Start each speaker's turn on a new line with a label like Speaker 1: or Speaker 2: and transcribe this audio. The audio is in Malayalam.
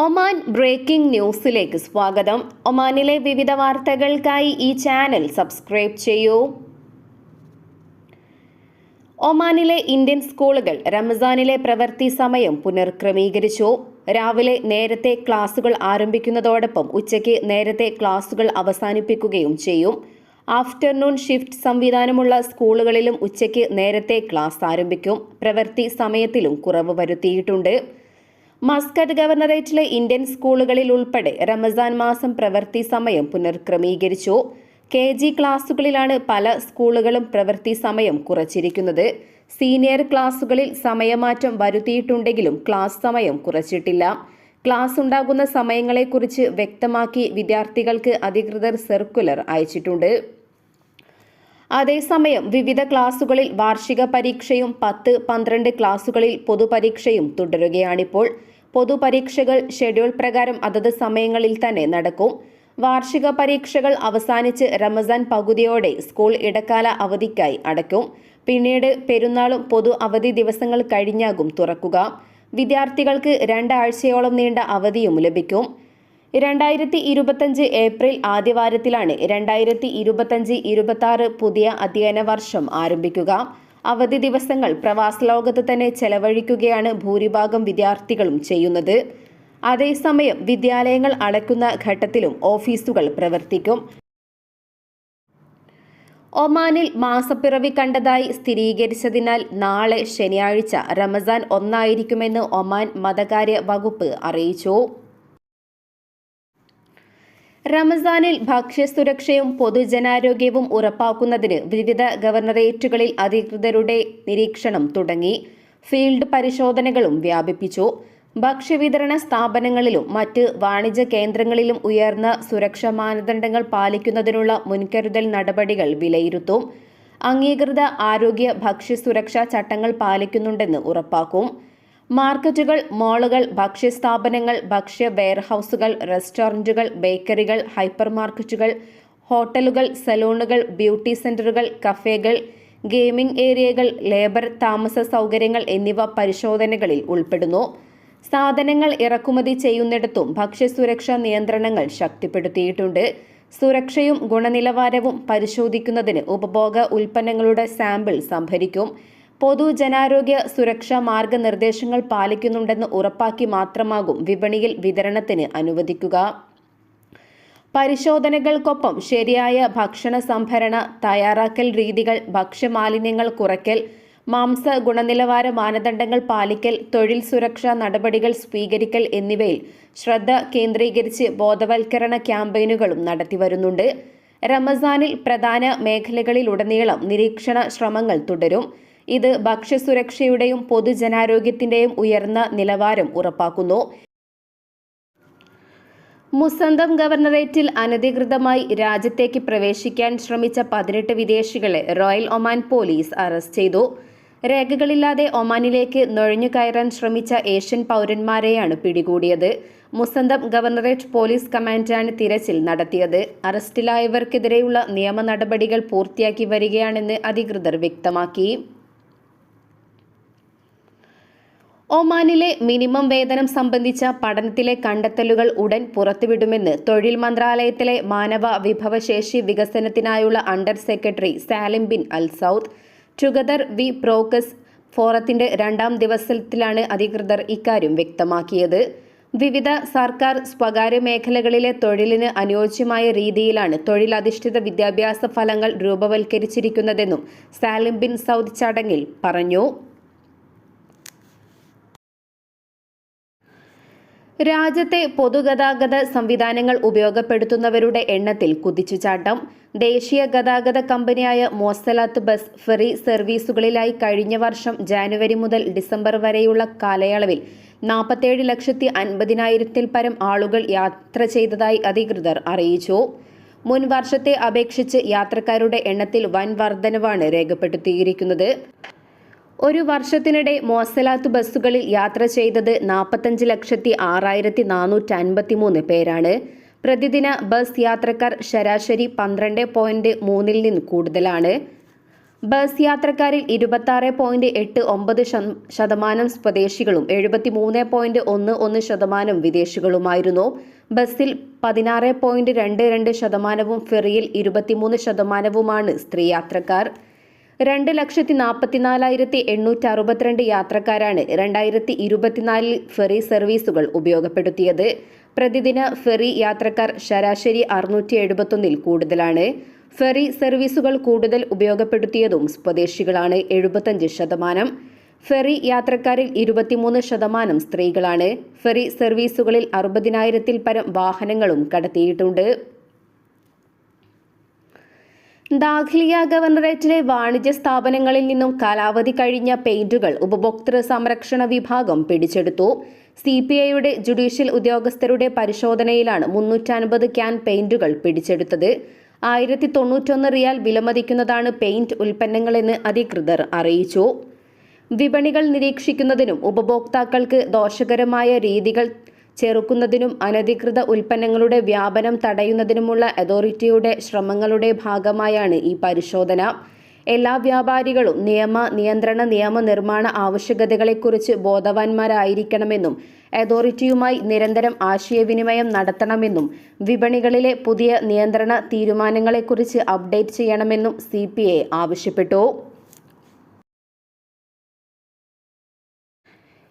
Speaker 1: ഒമാൻ ബ്രേക്കിംഗ് ന്യൂസിലേക്ക് സ്വാഗതം. ഒമാനിലെ വിവിധ വാർത്തകൾക്കായി ഈ ചാനൽ സബ്സ്ക്രൈബ് ചെയ്യൂ. ഒമാനിലെ ഇന്ത്യൻ സ്കൂളുകൾ റംസാനിലെ പ്രവൃത്തി സമയം പുനർക്രമീകരിച്ചു. രാവിലെ നേരത്തെ ക്ലാസുകൾ ആരംഭിക്കുന്നതോടൊപ്പം ഉച്ചയ്ക്ക് നേരത്തെ ക്ലാസുകൾ അവസാനിപ്പിക്കുകയും ചെയ്യും. ആഫ്റ്റർനൂൺ ഷിഫ്റ്റ് സംവിധാനമുള്ള സ്കൂളുകളിലും ഉച്ചയ്ക്ക് നേരത്തെ ക്ലാസ് ആരംഭിക്കും. പ്രവൃത്തി സമയത്തിലും കുറവ് വരുത്തിയിട്ടുണ്ട്. മസ്കറ്റ് ഗവർണറേറ്റിലെ ഇന്ത്യൻ സ്കൂളുകളിൽ ഉൾപ്പെടെ റമസാൻ മാസം പ്രവൃത്തി സമയം പുനർക്രമീകരിച്ചു. കെ ജി ക്ലാസുകളിലാണ് പല സ്കൂളുകളും പ്രവൃത്തി സമയം കുറച്ചിരിക്കുന്നത്. സീനിയർ ക്ലാസുകളിൽ സമയമാറ്റം വരുത്തിയിട്ടുണ്ടെങ്കിലും ക്ലാസ് സമയം കുറച്ചിട്ടില്ല. ക്ലാസ് ഉണ്ടാകുന്ന സമയങ്ങളെക്കുറിച്ച് വ്യക്തമാക്കി വിദ്യാർത്ഥികൾക്ക് അധികൃതർ സർക്കുലർ അയച്ചിട്ടുണ്ട്. അതേസമയം വിവിധ ക്ലാസുകളിൽ വാർഷിക പരീക്ഷയും പത്ത് പന്ത്രണ്ട് ക്ലാസുകളിൽ പൊതുപരീക്ഷയും തുടരുകയാണിപ്പോൾ. പൊതുപരീക്ഷകൾ ഷെഡ്യൂൾ പ്രകാരം അതത് സമയങ്ങളിൽ തന്നെ നടക്കും. വാർഷിക പരീക്ഷകൾ അവസാനിച്ച് റമസാൻ പകുതിയോടെ സ്കൂൾ ഇടക്കാല അവധിക്കായി അടയ്ക്കും. പിന്നീട് പെരുന്നാളും പൊതു അവധി ദിവസങ്ങൾ കഴിഞ്ഞാകും തുറക്കുക. വിദ്യാർത്ഥികൾക്ക് രണ്ടാഴ്ചയോളം നീണ്ട അവധിയും ലഭിക്കും. രണ്ടായിരത്തി ഇരുപത്തഞ്ച് ഏപ്രിൽ ആദ്യവാരത്തിലാണ് രണ്ടായിരത്തി ഇരുപത്തഞ്ച് ഇരുപത്തി പുതിയ അധ്യയന വർഷം ആരംഭിക്കുക. അവധി ദിവസങ്ങൾ പ്രവാസ ലോകത്ത് തന്നെ ചെലവഴിക്കുകയാണ് ഭൂരിഭാഗം വിദ്യാർത്ഥികളും ചെയ്യുന്നത്. അതേസമയം വിദ്യാലയങ്ങൾ അടയ്ക്കുന്ന ഘട്ടത്തിലും ഓഫീസുകൾ പ്രവർത്തിക്കും. ഒമാനിൽ മാസപ്പിറവി കണ്ടതായി സ്ഥിരീകരിച്ചതിനാൽ നാളെ ശനിയാഴ്ച റമസാൻ ഒന്നായിരിക്കുമെന്ന് ഒമാൻ മതകാര്യ വകുപ്പ് അറിയിച്ചു. റമസാനിൽ ഭക്ഷ്യസുരക്ഷയും പൊതുജനാരോഗ്യവും ഉറപ്പാക്കുന്നതിന് വിവിധ ഗവർണറേറ്റുകളിൽ അധികൃതരുടെ നിരീക്ഷണം തുടങ്ങി. ഫീൽഡ് പരിശോധനകളും വ്യാപിപ്പിച്ചു. ഭക്ഷ്യവിതരണ സ്ഥാപനങ്ങളിലും മറ്റ് വാണിജ്യ കേന്ദ്രങ്ങളിലും ഉയർന്ന സുരക്ഷാ മാനദണ്ഡങ്ങൾ പാലിക്കുന്നതിനുള്ള മുൻകരുതൽ നടപടികൾ വിലയിരുത്തും. അംഗീകൃത ആരോഗ്യ ഭക്ഷ്യസുരക്ഷാ ചട്ടങ്ങൾ പാലിക്കുന്നുണ്ടെന്ന് ഉറപ്പാക്കും. മാർക്കറ്റുകൾ മാളുകൾ ഭക്ഷ്യസ്ഥാപനങ്ങൾ ഭക്ഷ്യ വെയർഹൌസുകൾ റെസ്റ്റോറന്റുകൾ ബേക്കറികൾ ഹൈപ്പർ മാർക്കറ്റുകൾ ഹോട്ടലുകൾ സലൂണുകൾ ബ്യൂട്ടി സെന്ററുകൾ കഫേകൾ ഗെയിമിംഗ് ഏരിയകൾ ലേബർ താമസ സൗകര്യങ്ങൾ എന്നിവ പരിശോധനകളിൽ ഉൾപ്പെടുന്നു. സാധനങ്ങൾ ഇറക്കുമതി ചെയ്യുന്നിടത്തും ഭക്ഷ്യസുരക്ഷാ നിയന്ത്രണങ്ങൾ ശക്തിപ്പെടുത്തിയിട്ടുണ്ട്. സുരക്ഷയും ഗുണനിലവാരവും പരിശോധിക്കുന്നതിന് ഉപഭോഗ ഉൽപ്പന്നങ്ങളുടെ സാമ്പിൾ സംഭരിക്കും. പൊതുജനാരോഗ്യ സുരക്ഷാ മാർഗനിർദ്ദേശങ്ങൾ പാലിക്കുന്നുണ്ടെന്ന് ഉറപ്പാക്കി മാത്രമാകും വിപണിയിൽ വിതരണത്തിന് അനുവദിക്കുക. പരിശോധനകൾക്കൊപ്പം ശരിയായ ഭക്ഷണ സംഭരണ തയ്യാറാക്കൽ രീതികൾ ഭക്ഷ്യമാലിന്യങ്ങൾ കുറയ്ക്കൽ മാംസ ഗുണനിലവാര മാനദണ്ഡങ്ങൾ പാലിക്കൽ തൊഴിൽ സുരക്ഷാ നടപടികൾ സ്വീകരിക്കൽ എന്നിവയിൽ ശ്രദ്ധ കേന്ദ്രീകരിച്ച് ബോധവൽക്കരണ ക്യാമ്പയിനുകളും നടത്തിവരുന്നുണ്ട്. റമസാനിൽ പ്രധാന മേഖലകളിലുടനീളം നിരീക്ഷണ ശ്രമങ്ങൾ തുടരും. ഇത് ഭക്ഷ്യസുരക്ഷയുടെയും പൊതുജനാരോഗ്യത്തിന്റെയും ഉയർന്ന നിലവാരം ഉറപ്പാക്കുന്നു. മുസന്തം ഗവർണറേറ്റിൽ അനധികൃതമായി രാജ്യത്തേക്ക് പ്രവേശിക്കാൻ ശ്രമിച്ച പതിനെട്ട് വിദേശികളെ റോയൽ ഒമാൻ പോലീസ് അറസ്റ്റ് ചെയ്തു. രേഖകളില്ലാതെ ഒമാനിലേക്ക് നുഴഞ്ഞു കയറാൻ ശ്രമിച്ച ഏഷ്യൻ പൗരന്മാരെയാണ് പിടികൂടിയത്. മുസന്തം ഗവർണറേറ്റ് പോലീസ് കമാൻഡാണ് തിരച്ചിൽ നടത്തിയത്. അറസ്റ്റിലായവർക്കെതിരെയുള്ള നിയമ നടപടികൾ പൂർത്തിയാക്കി വരികയാണെന്ന് അധികൃതർ വ്യക്തമാക്കി. ഒമാനിലെ മിനിമം വേതനം സംബന്ധിച്ച പഠനത്തിലെ കണ്ടെത്തലുകൾ ഉടൻ പുറത്തുവിടുമെന്ന് തൊഴിൽ മന്ത്രാലയത്തിലെ മാനവ വിഭവശേഷി വികസനത്തിനായുള്ള under secretary Salim bin Al Saud together we progress ഫോറത്തിന്റെ രണ്ടാം ദിവസത്തിലാണ് അധികൃതർ ഇക്കാര്യം വ്യക്തമാക്കിയത്. വിവിധ സർക്കാർ സ്വകാര്യ മേഖലകളിലെ തൊഴിലിന് അനുയോജ്യമായ രീതിയിലാണ് തൊഴിലധിഷ്ഠിത വിദ്യാഭ്യാസ ഫലങ്ങൾ രൂപവൽക്കരിച്ചിരിക്കുന്നതെന്നും സാലിം ബിൻ സൗദ് ചടങ്ങിൽ പറഞ്ഞു. രാജ്യത്തെ പൊതുഗതാഗത സംവിധാനങ്ങൾ ഉപയോഗപ്പെടുത്തുന്നവരുടെ എണ്ണത്തിൽ കുതിച്ചുചാട്ടം. ദേശീയ ഗതാഗത കമ്പനിയായ മോസലാത്ത് ബസ് ഫെറി സർവീസുകളിലായി കഴിഞ്ഞ വർഷം ജാനുവരി മുതൽ ഡിസംബർ വരെയുള്ള കാലയളവിൽ നാൽപ്പത്തേഴ് ലക്ഷത്തി അൻപതിനായിരത്തിൽ പരം ആളുകൾ യാത്ര ചെയ്തതായി അധികൃതർ അറിയിച്ചു. മുൻ വർഷത്തെ അപേക്ഷിച്ച് യാത്രക്കാരുടെ എണ്ണത്തിൽ വൻ വർധനവാണ് രേഖപ്പെടുത്തിയിരിക്കുന്നത്. ഒരു വർഷത്തിനിടെ മോസലാത്ത് ബസ്സുകളിൽ യാത്ര ചെയ്തത് നാൽപ്പത്തഞ്ച് ലക്ഷത്തി ആറായിരത്തി നാനൂറ്റി അൻപത്തി മൂന്ന് പേരാണ്. പ്രതിദിന ബസ് യാത്രക്കാർ ശരാശരി പന്ത്രണ്ട് പോയിന്റ് മൂന്നിൽ നിന്ന് കൂടുതലാണ്. ബസ് യാത്രക്കാരിൽ ഇരുപത്തി പോയിന്റ് എട്ട് ഒമ്പത് ശതമാനം സ്വദേശികളും എഴുപത്തി മൂന്ന് പോയിന്റ് ഒന്ന് ഒന്ന് ശതമാനം വിദേശികളുമായിരുന്നു. ബസ്സിൽ പതിനാറ് പോയിന്റ് രണ്ട് രണ്ട് ശതമാനവും ഫെറിയിൽ ഇരുപത്തിമൂന്ന് ശതമാനവുമാണ് സ്ത്രീ യാത്രക്കാർ. രണ്ട് ലക്ഷത്തി നാൽപ്പത്തിനാലായിരത്തി എണ്ണൂറ്റി അറുപത്തിരണ്ട് യാത്രക്കാരാണ് രണ്ടായിരത്തി ഇരുപത്തിനാലിൽ ഫെറി സർവീസുകൾ ഉപയോഗപ്പെടുത്തിയത്. പ്രതിദിന ഫെറി യാത്രക്കാർ ശരാശരി അറുന്നൂറ്റി എഴുപത്തൊന്നിൽ കൂടുതലാണ്. ഫെറി സർവീസുകൾ കൂടുതൽ ഉപയോഗപ്പെടുത്തിയതും സ്വദേശികളാണ് എഴുപത്തഞ്ച് ശതമാനം. ഫെറി യാത്രക്കാരിൽ ഇരുപത്തിമൂന്ന് ശതമാനം സ്ത്രീകളാണ്. ഫെറി സർവീസുകളിൽ അറുപതിനായിരത്തിൽ പരം വാഹനങ്ങളും കടത്തിയിട്ടുണ്ട്. ദാഖിലിയ ഗവർണറേറ്റിലെ വാണിജ്യ സ്ഥാപനങ്ങളിൽ നിന്നും കാലാവധി കഴിഞ്ഞ പെയിന്റുകൾ ഉപഭോക്തൃ സംരക്ഷണ വിഭാഗം പിടിച്ചെടുത്തു. സി പി ഐയുടെ ജുഡീഷ്യൽ ഉദ്യോഗസ്ഥരുടെ പരിശോധനയിലാണ് മുന്നൂറ്റൻപത് ക്യാൻ പെയിന്റുകൾ പിടിച്ചെടുത്തത്. ആയിരത്തി തൊണ്ണൂറ്റൊന്ന് റിയാൽ വിലമതിക്കുന്നതാണ് പെയിന്റ് ഉൽപ്പന്നങ്ങളെന്ന് അധികൃതർ അറിയിച്ചു. വിപണികൾ നിരീക്ഷിക്കുന്നതിനും ഉപഭോക്താക്കൾക്ക് ദോഷകരമായ രീതികൾ ചെറുക്കുന്നതിനും അനധികൃത ഉൽപ്പന്നങ്ങളുടെ വ്യാപനം തടയുന്നതിനുമുള്ള അതോറിറ്റിയുടെ ശ്രമങ്ങളുടെ ഭാഗമായാണ് ഈ പരിശോധന. എല്ലാ വ്യാപാരികളും നിയമ നിയന്ത്രണ നിയമനിർമ്മാണ ആവശ്യകതകളെക്കുറിച്ച് ബോധവാന്മാരായിരിക്കണമെന്നും അതോറിറ്റിയുമായി നിരന്തരം ആശയവിനിമയം നടത്തണമെന്നും വിപണികളിലെ പുതിയ നിയന്ത്രണ തീരുമാനങ്ങളെക്കുറിച്ച് അപ്ഡേറ്റ് ചെയ്യണമെന്നും സി ആവശ്യപ്പെട്ടു.